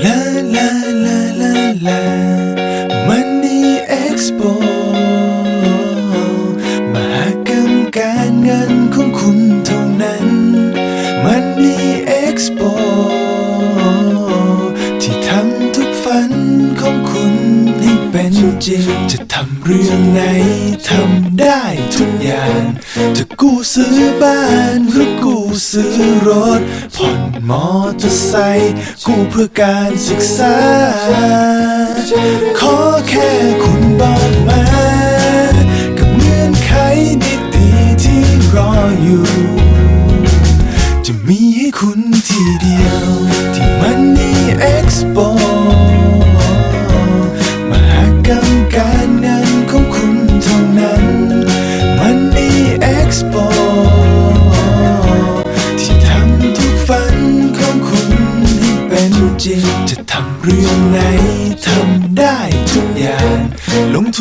ลาลาลาลาลามันนี่เอ็กซ์โปมหากรรมการเงินของคุณเท่านั้น มันนี่เอ็กซ์โปที่ทำทุกฝันของคุณให้เป็นจริงจะำเรื่องไหนทำได้ทุกอย่าง จะกู้ซื้อบ้านหรือกู้ซื้อรถ ผ่อนมอเตอร์ไซค์กู้เพื่อการศึกษา ขอแค่คุณบอกมา กับเงื่อนไขดีๆที่รออยู่ จะมีให้คุณทีเดียว ที่มันนี่เอ็กซ์โป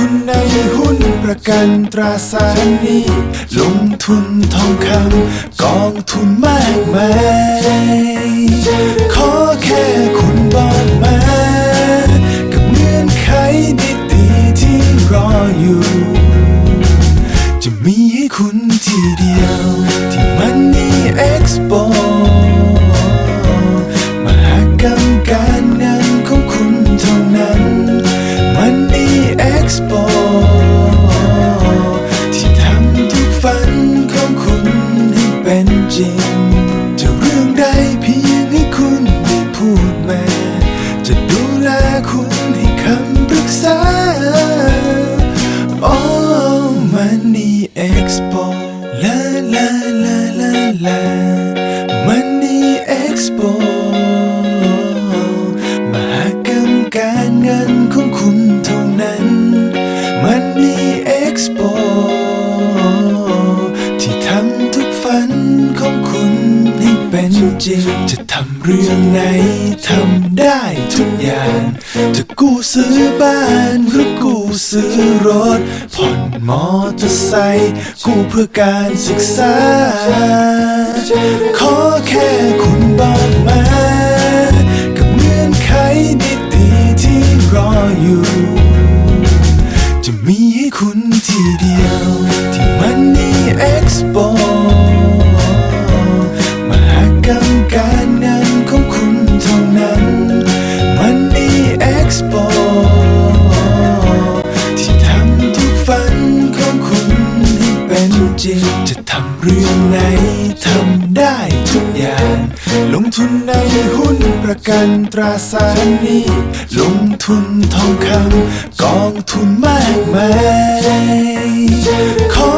ทุนในหุ้นประกันตราสารหนี้ลงทุนทองคำกองทุนมากมาย ขอแค่คุณบอกมา จริง จะทำเรื่องไหนทำได้ทุกอย่าง จะกู้ซื้อบ้านหรือกู้ซื้อรถ ผ่อนมอเตอร์ไซค์กู้เพื่อการศึกษา ขอแค่คุณบอกมา ทุนในหุ้นประกันตราสารหนี้ลงทุนทองคำกองทุนมากมายขอ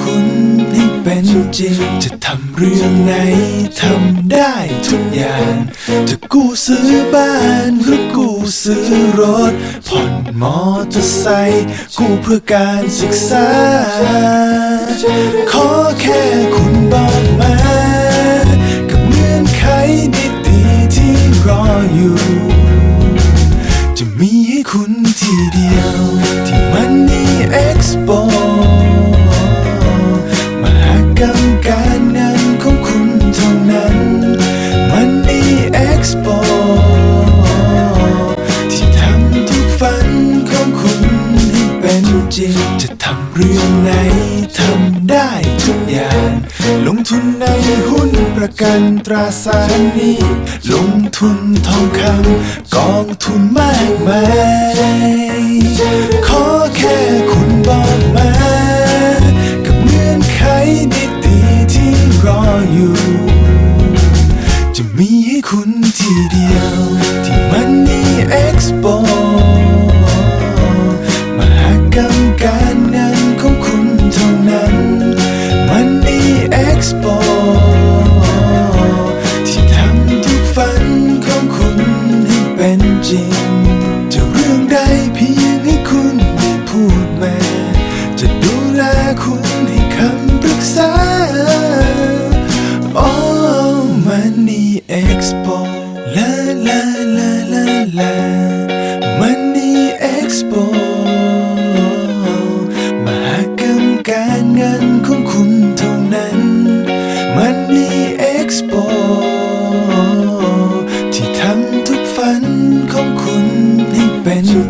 คุณให้เป็นจริง จะทำเรื่องไหนทำได้ทุกอย่าง จะกู้ซื้อบ้านหรือกู้ซื้อรถ ผ่อนมอเตอร์ไซค์กู้เพื่อการศึกษา ขอแค่คุณบอกมา กับเงื่อนไขดีๆที่รออยู่ จะมีให้คุณทีเดียว จริง จะทำเรื่องไหนทำได้ทุกอย่าง ลงทุนในหุ้นประกันตราสารหนี้ลงทุนทองคำกองทุนมากมาย ขอแค่คุณบอกมา กับเงื่อนไขดีๆที่รออยู่ จะมีให้คุณทีเดียว ที่มันนี่เอ็กซ์โ Expo ลาลาลาลาลา Money Expo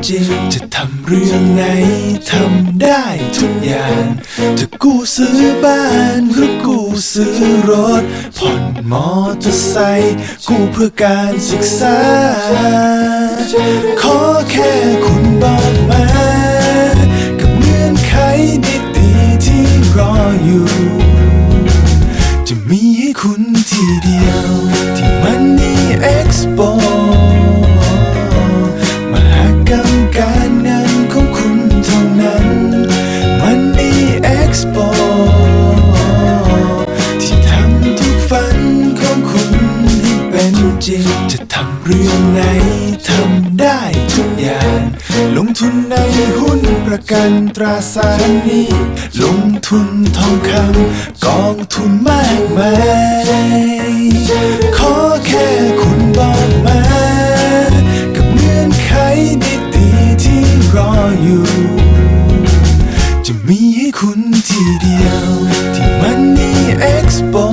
จริง จะทำเรื่องไหนทำได้ทุกอย่าง จะกู้ซื้อบ้านหรือกู้ซื้อรถ ผ่อนมอเตอร์ไซค์กู้เพื่อการศึกษา ขอแค่คุณบอกมา กับเงื่อนไขดีๆที่รออยู่ เรื่องไหนทำได้ทุกอย่าง ลงทุนในหุ้นประกันตราสารหนี้ลงทุนทองคำกองทุนมากมาย ขอแค่คุณบอกมา กับเงื่อนไขดีๆที่รออยู่ จะมีให้คุณทีเดียว ที่ Money Expo